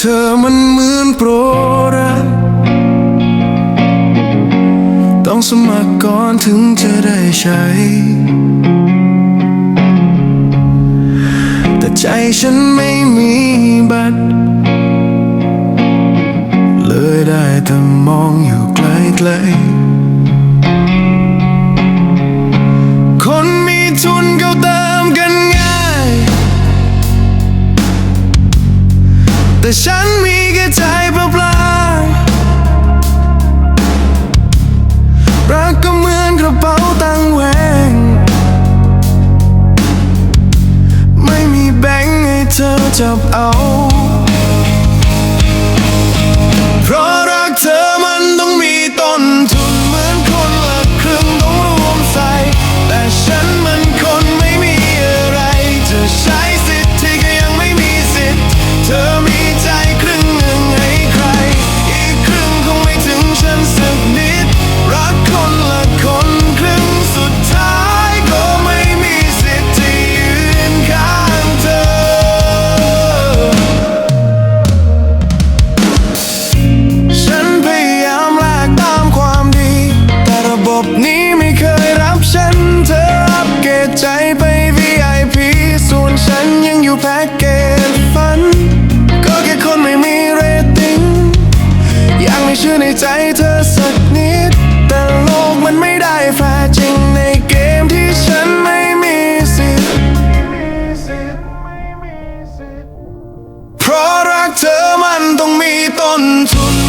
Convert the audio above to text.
เธอมันเหมือนโปรรักต้องสมัครก่อนถึงจะได้ใช้ แต่ใจฉันไม่มีบัตร เลยได้แต่มองอยู่ไกลๆ แต่ฉันมีแค่ใจเปล่าๆรักก็เหมือนกระเป๋าตังแหวง ไม่มีแบงค์ให้เธอจับเอา เพราะรักเธอมันต้องมีต้นทุนเหมือนคนละครึ่งต้องรวมใส่ แต่ฉันมันคนไม่มีอะไร จะใช้สิทธิ์ที่ก็ยังไม่มีสิทธิ์ เธอมี บนี้ไม่เคยรับฉันเธออัปเกรดใจไป VIP ส่วนฉันยังอยู่แพ็กเกจฝัน ก็แค่คนไม่มีเรตติ้งยังไม่เชื่อในใจเธอสักนิด แต่โลกมันไม่ได้แฟร์จริงในเกมที่ฉันไม่มีสิทธิ์เพราะรักเธอมันต้องมีต้นทุน